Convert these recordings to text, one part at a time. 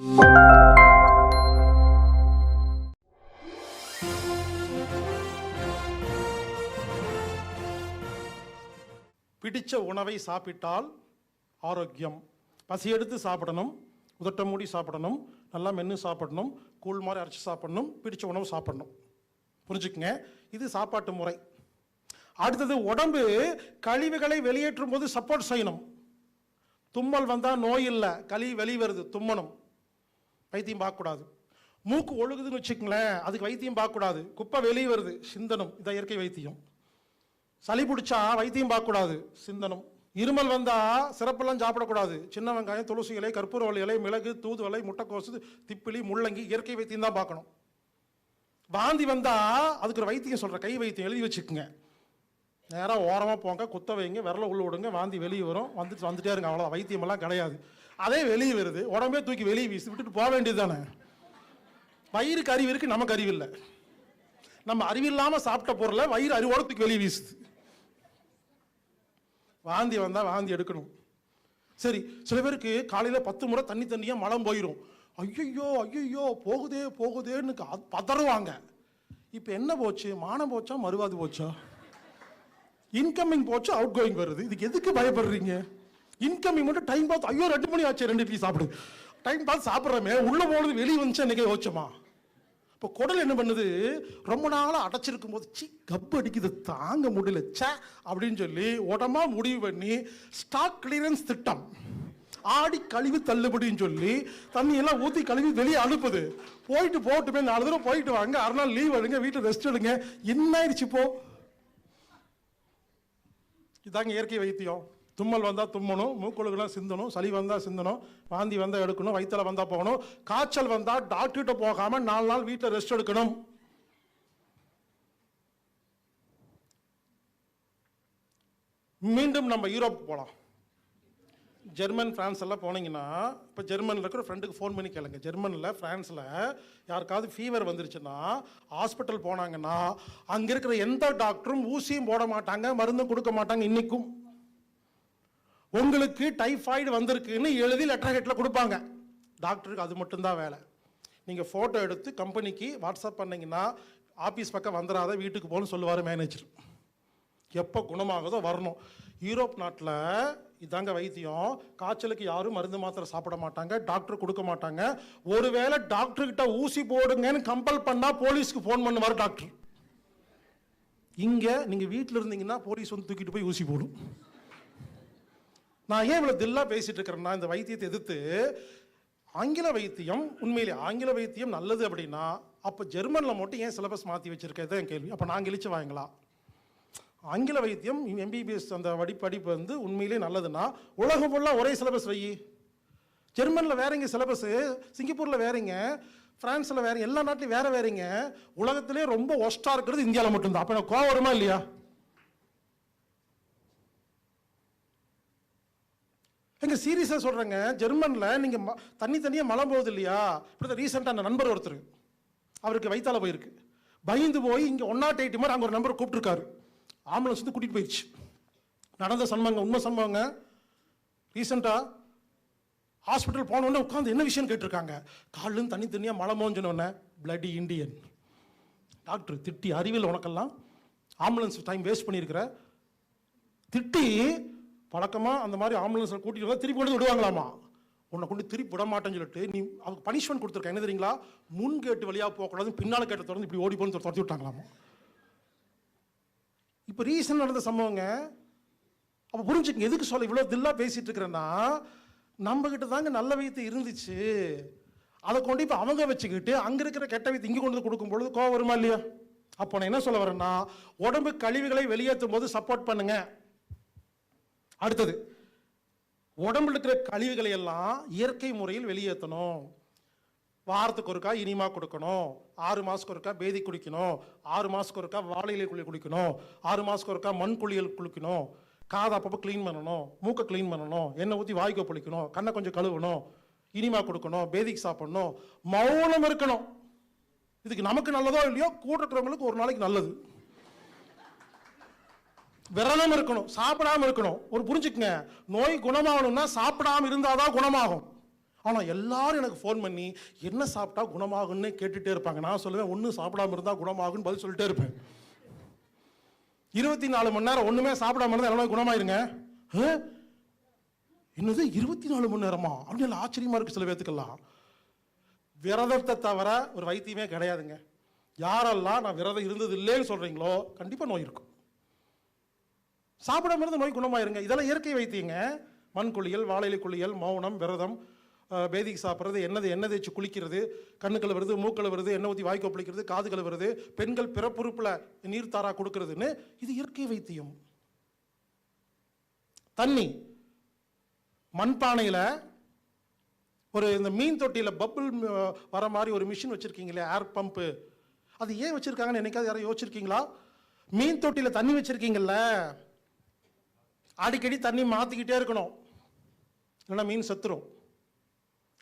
பிடித்த உணவை சாப்பிட்டால் ஆரோக்கியம். பசி எடுத்து சாப்பிடணும் உதட்ட மூடி சாப்பிடணும் நல்லா மென்று சாப்பிடணும் கூழ் மாதிரி அரைச்சி சாப்பிடணும் பிடித்த உணவு சாப்பிடணும். புரிஞ்சுக்குங்க? இது சாப்பாட்டு முறை. அடுத்தது உடம்பு கழிவுகளை வெளியேற்றும் போது சப்போர்ட் செய்யணும். தும்மல் வந்தால் நோய் இல்லை கழிவு வெளி வருது தும்மணும். வைத்தியம் பார்க்கக்கூடாது. மூக்கு ஒழுகுதுன்னு வச்சுக்கங்களேன் அதுக்கு வைத்தியம் பார்க்கக்கூடாது. குப்பை வெளியே வருது சிந்தனம் இதான் இயற்கை வைத்தியம். சளி பிடிச்சா வைத்தியம் பார்க்கக்கூடாது சிந்தனம். இருமல் வந்தா சிறப்பெல்லாம் சாப்பிடக்கூடாது. சின்ன வெங்காயம் துளசி இலை கற்பூரவள்ளி இலை மிளகு தூதுவளை முட்டைக்கோசு திப்பிலி முள்ளங்கி இயற்கை வைத்தியம் தான் பார்க்கணும். வாந்தி வந்தா அதுக்கு ஒரு வைத்தியம் சொல்ற கை வைத்தியம் எழுதி வச்சுக்கோங்க. நேராக ஓரமாக போங்க குத்த வைங்க விரல உள்ள விடுங்க வாந்தி வெளியே வரும். வந்துட்டு வந்துட்டே இருங்க அவ்வளோ வைத்தியமெல்லாம் கிடையாது. அதே வெளியே வருது. உடம்பே தூக்கி வெளியே வீசி விட்டுட்டு போக வேண்டியது தானே வயிறுக்கு அறிவு இருக்கு நமக்கு அறிவு இல்லை. நம்ம அறிவில்லாமல் சாப்பிட்ட பொருளை வயிறு அறிவோட தூக்கி வெளியே வீசுது. வாந்தி வந்தால் வாந்தி எடுக்கணும். சரி சில பேருக்கு காலையில் பத்து முறை தண்ணி தண்ணியாக மலம் போயிடும் ஐயையோ ஐயையோ போகுதே போகுதேன்னு பதறுவாங்க. இப்போ என்ன போச்சு? மானம் போச்சா மறுவாது போச்சா? இன்கமிங் போச்சு அவுட் கோயிங் வருது. இதுக்கு எதுக்கு பயப்படுறீங்க? இன்கமிங் மட்டும் டைம் பார்த்து ஐயோ ரெண்டு மணி ஆச்சு ரெண்டு இட்லி சாப்பிடு. டைம் பார்த்து சாப்பிட்றமே. உள்ள போனது வெளியே வந்துச்சு அன்னைக்கே யோசிச்சோமா? இப்போ குடல் என்ன பண்ணுது? ரொம்ப நாளாக அடைச்சிருக்கும் போது சி கப்பு அடிக்குது தாங்க முடியல. ச்சே அப்படின்னு சொல்லி உடம்பா முடிவு பண்ணி ஸ்டாக் கிளியரன்ஸ் திட்டம். ஆடி கழிவு தள்ளுபடின்னு சொல்லி தண்ணி எல்லாம் ஊற்றி கழுவி வெளியே அனுப்புது. போயிட்டு போட்டுமே நாலு தடவை போயிட்டு வாங்க. அரை நாள் லீவ் எடுங்க வீட்டில் ரெஸ்ட் எடுங்க. என்ன ஆயிடுச்சு இப்போ? இதாங்க இயற்கை வைத்தியம். தும்மல் வந்தால் தும்மணும் மூக்கொழுகுலாம் சிந்தணும் சளி வந்தால் சிந்தணும் வாந்தி வந்தால் எடுக்கணும் வயிற்றில் வந்தால் போகணும் காய்ச்சல் வந்தால் டாக்டர்கிட்ட போகாமல் நாலு நாள் வீட்டில் ரெஸ்ட் எடுக்கணும். மீண்டும் நம்ம யூரோப் போகலாம் ஜெர்மன் ஃப்ரான்ஸ் எல்லாம் போனீங்கன்னா இப்போ ஜெர்மனில் இருக்கிற ஃப்ரெண்டுக்கு ஃபோன் பண்ணி கேளுங்க. ஜெர்மனில் ஃப்ரான்ஸில் யாருக்காவது ஃபீவர் வந்துருச்சுன்னா ஹாஸ்பிட்டல் போனாங்கன்னா அங்கே இருக்கிற எந்த டாக்டரும் ஊசியும் போட மாட்டாங்க மருந்தும் கொடுக்க மாட்டாங்க இன்றைக்கும் உங்களுக்கு டைஃபாய்டு வந்திருக்குன்னு எழுதி லெட்டர் ஹெட்டில் கொடுப்பாங்க. டாக்டருக்கு அது மட்டும்தான் வேலை. நீங்கள் ஃபோட்டோ எடுத்து கம்பெனிக்கு வாட்ஸ்அப் பண்ணிங்கன்னா ஆஃபீஸ் பக்கம் வந்துடாத வீட்டுக்கு போகணும்னு சொல்லுவார் மேனேஜர் எப்போ குணமாகுதோ வரணும். யூரோப் நாட்டில் இதாங்க வைத்தியம். காய்ச்சலுக்கு யாரும் மருந்து மாத்திரை சாப்பிட மாட்டாங்க டாக்டர் கொடுக்க மாட்டாங்க. ஒருவேளை டாக்டர்கிட்ட ஊசி போடுங்கன்னு கம்பல் பண்ணால் போலீஸ்க்கு ஃபோன் பண்ணுவார் டாக்டர் இங்கே நீங்கள் வீட்டில் இருந்தீங்கன்னா போலீஸ் வந்து தூக்கிட்டு போய் ஊசி போடும். நான் ஏன் இவ்வளோ தில்லா பேசிட்டு இருக்கிறேன்னா இந்த வைத்தியத்தை எதிர்த்து ஆங்கில வைத்தியம் உண்மையிலே ஆங்கில வைத்தியம் நல்லது அப்படின்னா அப்போ ஜெர்மனில் மட்டும் ஏன் சிலபஸ் மாற்றி வச்சுருக்கிறது என் கேள்வி. அப்போ நான் இழிச்சு வாங்கலாம் ஆங்கில வைத்தியம் எம்பிபிஎஸ் அந்த வடி படிப்பு வந்து உண்மையிலே நல்லதுன்னா உலகம் ஃபுல்லாக ஒரே சிலபஸ் வை. ஜெர்மனில் வேறங்க சிலபஸ் சிங்கப்பூரில் வேறங்க ஃப்ரான்ஸில் வேற எல்லா நாட்டிலையும் வேற வேறங்க உலகத்திலே ரொம்ப ஒஸ்ட்டாக இருக்கிறது இந்தியாவில் மட்டும்தான். அப்போ எனக்கு கோவம் வருமா இல்லையா? எங்க சீரியஸாக சொல்கிறேங்க ஜெர்மனில் நீங்கள் ம தண்ணி தண்ணியாக மலம் போகுது இல்லையா? இப்படி ரீசெண்டாக அந்த நண்பர் ஒருத்தர். அவருக்கு வைத்தால போயிருக்கு. பயந்து போய் இங்கே ஒன் நாட் எயிட் மாதிரி அங்கே ஒரு நம்பர் கூப்பிட்டுருக்காரு. ஆம்புலன்ஸ் வந்து கூட்டிகிட்டு போயிடுச்சு. நடந்த சம்பவங்க உண்மை சம்பவங்க ரீசெண்டாக ஹாஸ்பிட்டல் போனோடனே உட்காந்து என்ன விஷயம் கேட்டிருக்காங்க. காலிலும் தண்ணி தண்ணியாக மழை மோஞ்சினோடனே பிளடி இண்டியன் டாக்டர் திட்டி அறிவியல் உனக்கெல்லாம் ஆம்புலன்ஸ் டைம் வேஸ்ட் பண்ணியிருக்கிற. திட்டி பழக்கமாக அந்த மாதிரி ஆம்புலன்ஸில் கூட்டிகிட்டு வந்தா திருப்பி கொண்டு வந்து விடுவாங்களாமா? உன்னை கொண்டு திருப்பி விட மாட்டேன்னு சொல்லிட்டு நீ அவங்க பனிஷ்மெண்ட் கொடுத்துருக்க. என்ன தெரியுங்களா? முன் கேட்டு வழியாக போகக்கூடாது பின்னால் கேட்ட திறந்து இப்படி ஓடி போன்னு துரத்தி விட்டாங்களாமா? இப்போ ரீசன் நடந்த சம்பவங்க அப்போ புரிஞ்சுக்கங்க எதுக்கு சொல்ல இவ்வளோ தில்லாக பேசிட்டு இருக்கிறேன்னா நம்மக்கிட்ட தாங்க நல்ல வைத்து இருந்துச்சு. அதை கொண்டு இப்போ அவங்க வச்சுக்கிட்டு அங்கே இருக்கிற கெட்ட வைத்து இங்கே கொண்டு வந்து கொடுக்கும் பொழுது கோவம் வருமா இல்லையா? அப்போ நான் என்ன சொல்ல வரேன்னா உடம்பு கழிவுகளை வெளியேற்றும் போது சப்போர்ட் பண்ணுங்கள் அடுத்தது உடம்புல இருக்கிற கழிவுகளை எல்லாம் இயற்கை முறையில் வெளியேற்றணும். வாரத்துக்கு ஒருக்கா இனிமா கொடுக்கணும். ஆறு மாதத்துக்கு ஒருக்கா பேதி குடிக்கணும். ஆறு மாதத்துக்கு ஒருக்கா வாழையிலை இலை குழி ஆறு மாதத்துக்கு ஒருக்கா மண் குளியல் குளிக்கணும். காதை அப்பப்போ க்ளீன் பண்ணணும். மூக்கை க்ளீன் பண்ணணும். எண்ணெய் ஊற்றி வாய்க்கோ பொழிக்கணும். கண்ணை கொஞ்சம் கழுவணும். இனிமா கொடுக்கணும். பேதிக்கு சாப்பிடணும். மௌனம் இருக்கணும். இதுக்கு நமக்கு நல்லதோ இல்லையோ கூட இருக்கிறவங்களுக்கு ஒரு நாளைக்கு நல்லது. விரதம் இருக்கணும் சாப்பிடாம இருக்கணும். ஒரு புரிஞ்சுக்கங்க. நோய் குணமாகணும்னா சாப்பிடாம இருந்தாதான் குணமாகும். ஆனால் எல்லாரும் எனக்கு ஃபோன் பண்ணி என்ன சாப்பிட்டா குணமாகும்னு கேட்டுட்டே இருப்பாங்க. நான் சொல்லுவேன் ஒன்றும் சாப்பிடாம இருந்தால் குணமாகும்னு பதில் சொல்லிட்டே இருப்பேன். இருபத்தி நாலு மணி நேரம் ஒன்றுமே சாப்பிடாம இருந்தால் எல்லாமே குணமாயிருங்க? ஆ? என்னது இருபத்தி நாலு மணி நேரமா? அப்படின்னு ஆச்சரியமா இருக்கு சில பேத்துக்கெல்லாம். விரதத்தை தவிர ஒரு வைத்தியமே கிடையாதுங்க. யாரெல்லாம் நான் விரதம் இருந்தது இல்லைன்னு சொல்கிறீங்களோ கண்டிப்பாக நோய் இருக்கும். சாப்பிடாம இருந்து நோய் குணமாயிருங்க. இதெல்லாம் இயற்கை வைத்தியங்க. மண் குளியல் வாழையிலை குளியல் மௌனம் விரதம் பேதிக்கு சாப்பிட்றது என்னது எண்ணெய் தேய்ச்சி குளிக்கிறது கண்ணுக்கள் வருது மூக்கள் வருது எண்ணெய் ஊற்றி வாய்க்கு ஒப்பளிக்கிறது காதுகள் வருது பெண்கள் பிறப்புறுப்பில் நீர் தாரா கொடுக்கறதுன்னு இது இயற்கை வைத்தியம். தண்ணி. மண்பானையில் ஒரு இந்த மீன் தொட்டியில் பப்புள் வர மாதிரி ஒரு மிஷின் வச்சுருக்கீங்களே ஏர் பம்பு அது ஏன் வச்சுருக்காங்கன்னு என்னைக்காவது யாரும் யோசிச்சிருக்கீங்களா? மீன் தொட்டியில் தண்ணி வச்சுருக்கீங்களே அடிக்கடி தண்ணி மாற்றிக்கிட்டே இருக்கணும். இல்லைன்னா மீன் செத்துரும்.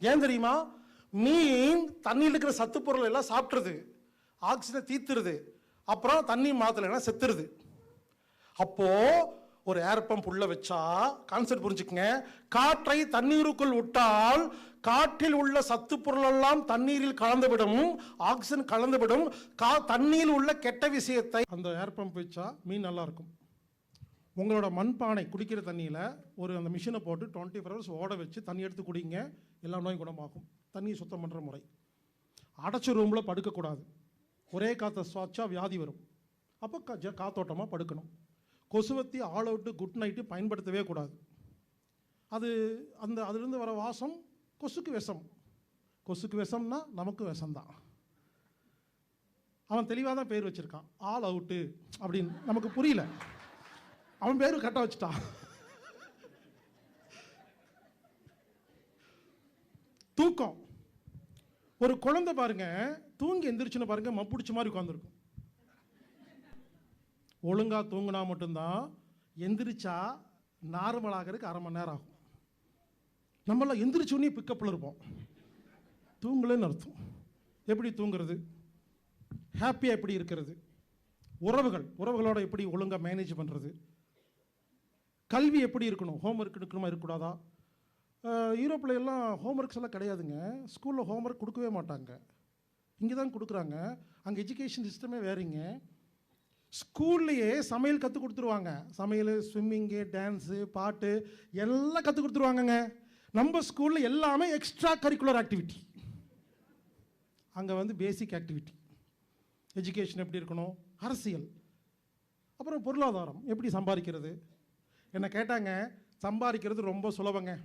ஏன் தெரியுமா? மீன் தண்ணியில் இருக்கிற சத்து பொருள் எல்லாம் சாப்பிட்ருது ஆக்சிஜனை தீத்துருது. அப்புறம் தண்ணி மாற்றலைன்னா செத்துருது. அப்போது ஒரு ஏர் பம்ப் உள்ள வச்சா கான்செப்ட் புரிஞ்சுக்கங்க. காற்றை தண்ணீருக்குள் விட்டால் காற்றில் உள்ள சத்து பொருளெல்லாம் தண்ணீரில் கலந்துவிடும். ஆக்சிஜன் கலந்துவிடும். கா தண்ணீரில் உள்ள கெட்ட விஷயத்தை அந்த ஏர் பம்ப் வச்சா மீன் நல்லா இருக்கும். உங்களோட மண்பானை குடிக்கிற தண்ணியில் ஒரு அந்த மிஷினை போட்டு டுவெண்ட்டி ஃபோர் ஹவர்ஸ் ஓட வச்சு தண்ணி எடுத்து குடிங்க. எல்லா நோயும் குணமாகும். தண்ணியை சுத்தம் பண்ணுற முறை. அடைச்ச ரூமில் படுக்கக்கூடாது ஒரே காற்றை சுவாச்சா வியாதி வரும். அப்போ க ஜ- காத்தோட்டமாக படுக்கணும். கொசுவத்தி ஆல் அவுட்டு குட் நைட்டு பயன்படுத்தவே கூடாது. அது அந்த அதுலேருந்து வர வாசம் கொசுக்கு விஷம். கொசுக்கு விஷம்னா நமக்கு விஷம்தான். அவன் தெளிவாக தான் பேர் வச்சிருக்கான். ஆல் அவுட்டு அப்படின்னு. நமக்கு புரியல. அவன் பேரும் கட்ட வச்சுட்டான். தூக்கம். ஒரு குழந்தை பாருங்க தூங்கி எந்திரிச்சுன்னு பாருங்க மப்பிடிச்ச மாதிரி உட்காந்துருக்கும் ஒழுங்காக தூங்கினா மட்டும்தான் எந்திரிச்சா நார்மல் ஆகிறதுக்கு அரை மணி நேரம் ஆகும். நம்மளாம் எந்திரிச்சோன்னே பிக்கப்பில் இருப்போம். தூங்கலன்னு அர்த்தம். எப்படி தூங்குறது? ஹாப்பியாக எப்படி இருக்கிறது? உறவுகள் உறவுகளோட எப்படி ஒழுங்காக மேனேஜ் பண்ணுறது கல்வி எப்படி இருக்கணும்? ஹோம் ஒர்க் இருக்கணுமா இருக்கக்கூடாதா யூரோப்பில் எல்லாம் ஹோம் ஒர்க்ஸ் எல்லாம் கிடையாதுங்க. ஸ்கூலில் ஹோம் ஒர்க் கொடுக்கவே மாட்டாங்க. இங்கே தான் கொடுக்குறாங்க. அங்கே எஜுகேஷன் சிஸ்டமே வேறுங்க. ஸ்கூல்லையே சமையல் கற்றுக் கொடுத்துருவாங்க. சமையல் ஸ்விம்மிங்கு டான்ஸு பாட்டு எல்லாம் கற்றுக் கொடுத்துருவாங்கங்க. நம்ம ஸ்கூலில் எல்லாமே எக்ஸ்ட்ரா கரிக்குலர் ஆக்டிவிட்டி அங்கே வந்து பேசிக் ஆக்டிவிட்டி எஜுகேஷன் எப்படி இருக்கணும்? அரசியல். அப்புறம் பொருளாதாரம் எப்படி சம்பாதிக்கிறது? என்னை கேட்டாங்க சம்பாதிக்கிறது ரொம்ப சுலபங்க.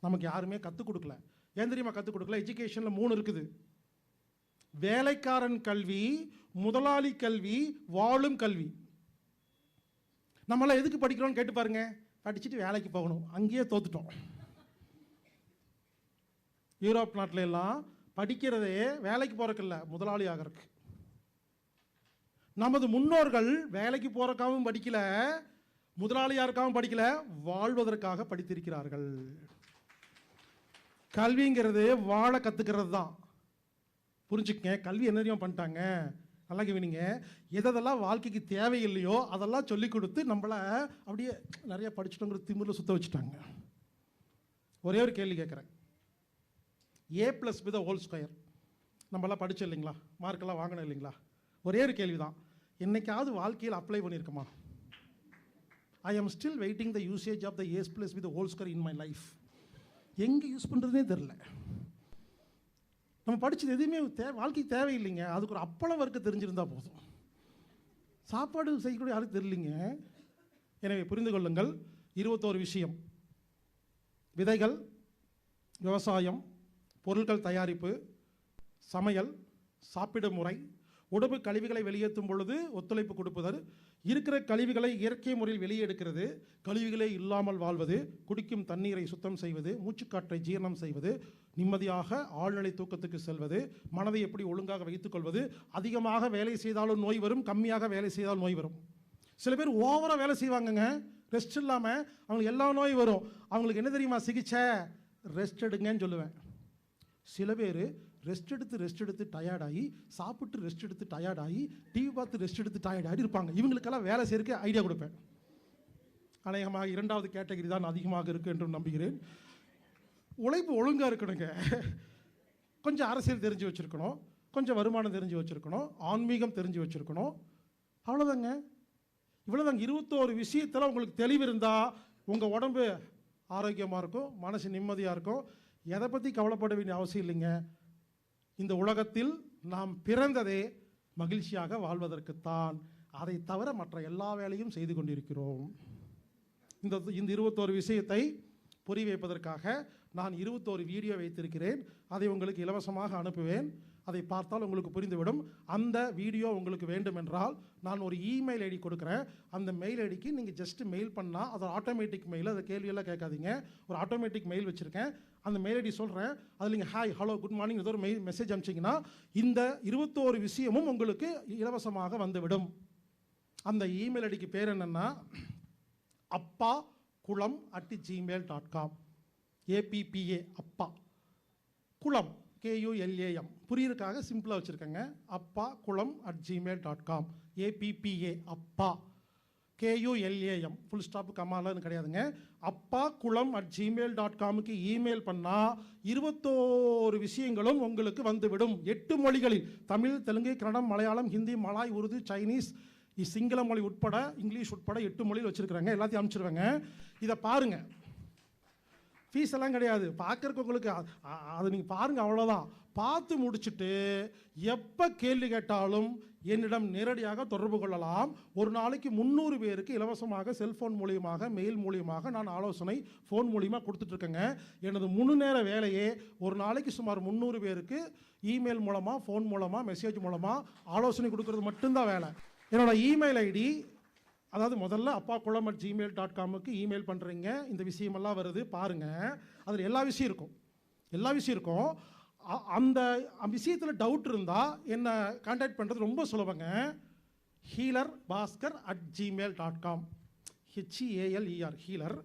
நமக்கு யாருமே கற்றுக் கொடுக்கல. ஏன் தெரியுமா கற்றுக் கொடுக்கல? எஜுகேஷனில் மூணு இருக்குது. வேலைக்காரன் கல்வி முதலாளி கல்வி வாழும் கல்வி. நம்மளாம் எதுக்கு படிக்கிறோம்னு கேட்டு பாருங்க. படிச்சுட்டு வேலைக்கு போகணும். அங்கேயே தோத்துட்டோம். யூரோப் நாட்டில எல்லாம் படிக்கிறதே வேலைக்கு போறதுக்கு முதலாளி ஆகிறதுக்கு. நமது முன்னோர்கள் வேலைக்கு போகிறக்காகவும் படிக்கலை முதலாளியாருக்காகவும் படிக்கல வாழ்வதற்காக படித்திருக்கிறார்கள். கல்விங்கிறது வாழ கத்துக்கிறது தான் புரிஞ்சுக்கங்க கல்வி என்ன பண்ணிட்டாங்க. நல்லா கவனிங்க. எதெல்லாம் வாழ்க்கைக்கு தேவையில்லையோ அதெல்லாம் சொல்லி கொடுத்து நம்மள அப்படியே நிறைய படிச்சுட்டோங்கிற திமிரில் சுத்த வச்சுட்டாங்க. ஒரே ஒரு கேள்வி கேட்குறேன் A plus with whole square நம்மளாம் படிச்சோம் இல்லைங்களா? மார்க்கெல்லாம் வாங்கணும் இல்லைங்களா? ஒரே ஒரு கேள்வி தான் என்னைக்காவது வாழ்க்கையில் apply பண்ணியிருக்கோமா? I am still waiting the usage of the A's plus with whole square in my life எங்கே யூஸ் பண்ணுறதுனே தெரில நம்ம படித்தது எதுவுமே தே வாழ்க்கைக்கு தேவையில்லைங்க. அதுக்கு ஒரு அப்பளம் வறுக்க தெரிஞ்சிருந்தால் போதும். சாப்பாடு செய்யக்கூடிய யாருக்கு தெரியலிங்க. எனவே புரிந்து கொள்ளுங்கள். இருபத்தோரு விஷயம். விதைகள் விவசாயம் பொருட்கள் தயாரிப்பு சமையல் சாப்பிடும் முறை உடம்பு கழிவுகளை வெளியேற்றும் பொழுது ஒத்துழைப்பு கொடுப்பதற்கு இருக்கிற கழிவுகளை இயற்கை முறையில் வெளியெடுக்கிறது கழிவுகளே இல்லாமல் வாழ்வது குடிக்கும் தண்ணீரை சுத்தம் செய்வது மூச்சுக்காற்றை ஜீரணம் செய்வது நிம்மதியாக ஆழ்நிலை தூக்கத்துக்கு செல்வது மனதை எப்படி ஒழுங்காக வைத்துக்கொள்வது அதிகமாக வேலை செய்தாலும் நோய் வரும் கம்மியாக வேலை செய்தால் நோய் வரும். சில பேர் ஓவராக வேலை செய்வாங்கங்க. ரெஸ்ட் இல்லாமல் அவங்களுக்கு எல்லா நோய் வரும். அவங்களுக்கு என்ன தெரியுமா? சிகிச்சை ரெஸ்ட் எடுங்கன்னு சொல்லுவேன். சில பேர் ரெஸ்ட் எடுத்து ரெஸ்ட் எடுத்து டயர்டாகி சாப்பிட்டு ரெஸ்ட் எடுத்து டயர்டாகி டிவி பார்த்து ரெஸ்ட் எடுத்து டயர்டாகி இருப்பாங்க. இவங்களுக்கெல்லாம் வேலை செய்யறதுக்கு ஐடியா கொடுப்பேன். அநேகமாக இரண்டாவது கேட்டகரி தான் அதிகமாக இருக்கு என்று நம்புகிறேன். உழைப்பு ஒழுங்காக இருக்கணுங்க. கொஞ்சம் அரசியல் தெரிஞ்சு வச்சுருக்கணும். கொஞ்சம் வருமானம் தெரிஞ்சு வச்சுருக்கணும். ஆன்மீகம் தெரிஞ்சு வச்சுருக்கணும். அவ்வளோதாங்க இவ்வளோதாங்க இருபத்தோரு விஷயத்தில் உங்களுக்கு தெளிவு இருந்தால் உங்கள் உடம்பு ஆரோக்கியமாக இருக்கும் மனசு நிம்மதியாக இருக்கும். எதை பற்றி கவலைப்பட வேண்டிய அவசியம் இல்லைங்க. இந்த உலகத்தில் நாம் பிறந்ததே மகிழ்ச்சியாக வாழ்வதற்குத்தான். அதை தவிர மற்ற எல்லா வேலையும் செய்து கொண்டிருக்கிறோம். இந்த இந்த இருபத்தோரு விஷயத்தை புரி வைப்பதற்காக நான் இருபத்தோரு வீடியோ வைத்திருக்கிறேன். அதை உங்களுக்கு இலவசமாக அனுப்புவேன். அதை பார்த்தால் உங்களுக்கு புரிந்துவிடும். அந்த வீடியோ உங்களுக்கு வேண்டும் என்றால் நான் ஒரு இமெயில் ஐடி கொடுக்குறேன். அந்த மெயில் ஐடிக்கு நீங்கள் ஜஸ்ட் மெயில் பண்ணால் அது ஆட்டோமேட்டிக் மெயில் அதை கேள்வியெல்லாம் கேட்காதீங்க. ஒரு ஆட்டோமேட்டிக் மெயில் வச்சுருக்கேன். அந்த மெயில் ஐடி சொல்கிறேன் அதில் நீங்கள் ஹாய் ஹலோ குட் மார்னிங் ஏதோ ஒரு மெயில் மெசேஜ் அனுப்பிச்சிங்கன்னா இந்த இருபத்தோரு விஷயமும் உங்களுக்கு இலவசமாக வந்துவிடும். அந்த இமெயில் ஐடிக்கு பேர் என்னென்னா Abba Kulam at Gmail dot com A B B A Abba. Kulam. K U L A M புரியுறதுக்காக சிம்பிளாக வச்சுருக்கேங்க. Abba Kulam at Gmail dot com A B B A Abba. K U L A M full stop கமாலன்னு கிடையாதுங்க. Abba Kulam at Gmail dot காமுக்கு email பண்ணால் இருபத்தோரு விஷயங்களும் உங்களுக்கு வந்துவிடும். எட்டு மொழிகளில் தமிழ் தெலுங்கு கன்னடம் மலையாளம் ஹிந்தி மலாய் உருது சைனீஸ் சிங்கள மொழி உட்பட இங்கிலீஷ் உட்பட எட்டு மொழியில் வச்சுருக்குறாங்க. எல்லாத்தையும் அனுப்பிச்சிருவேங்க. இதை பாருங்கள் ஃபீஸ் எல்லாம் கிடையாது. பார்க்குறவங்களுக்கு உங்களுக்கு அது நீங்கள் பாருங்கள் அவ்வளோதான் பார்த்து முடிச்சுட்டு எப்போ கேள்வி கேட்டாலும் என்னிடம் நேரடியாக தொடர்பு கொள்ளலாம். ஒரு நாளைக்கு முந்நூறு பேருக்கு இலவசமாக செல்ஃபோன் மூலியமாக மெயில் மூலியமாக நான் ஆலோசனை ஃபோன் மூலியமாக கொடுத்துட்ருக்கேங்க எனது முழு நேர வேலையே ஒரு நாளைக்கு சுமார் முந்நூறு பேருக்கு இமெயில் மூலமாக ஃபோன் மூலமாக மெசேஜ் மூலமாக ஆலோசனை கொடுக்கறது மட்டும்தான் வேலை. என்னோட இமெயில் ஐடி அதாவது முதல்ல Abba Kulam at Gmail dot காமுக்கு email பண்ணுறீங்க இந்த விஷயமெல்லாம் வருது. பாருங்கள் அதில் எல்லா விஷயம் இருக்கும். எல்லா விஷயம் இருக்கும். அ- அந்த விஷயத்தில் டவுட் இருந்தால் என்னை கான்டாக்ட் பண்ணுறது ரொம்ப சுலபங்க. Healer Bhaskar at Gmail dot com H E A L E R Healer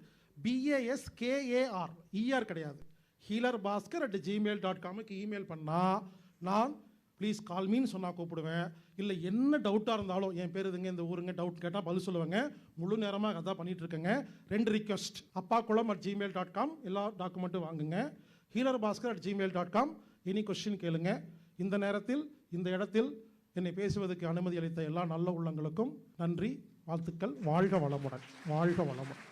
B A S K A R E R கிடையாது. Healer Bhaskar at Gmail dot காமுக்கு email பண்ணால் நான் ப்ளீஸ் கால்மின்னு சொன்னால் கூப்பிடுவேன். இல்லை என்ன டவுட்டாக இருந்தாலும் என் பேர் இதுங்க இந்த ஊருங்க டவுட் கேட்டால் பதில் சொல்லுவேங்க. முழு நேரமாக அதான் பண்ணிட்டு இருக்கேங்க ரெண்டு ரிக்வெஸ்ட் அப்பா Kulam at Gmail dot com எல்லா டாக்குமெண்ட்டும் வாங்குங்க. Healer Bhaskar at Gmail dot com any question கேளுங்க. இந்த நேரத்தில் இந்த இடத்தில் என்னை பேசுவதற்கு அனுமதி அளித்த எல்லா நல்ல உள்ளங்களுக்கும் நன்றி வாழ்த்துக்கள் வாழ்க வளமுடன் வாழ்க வளமுடன்.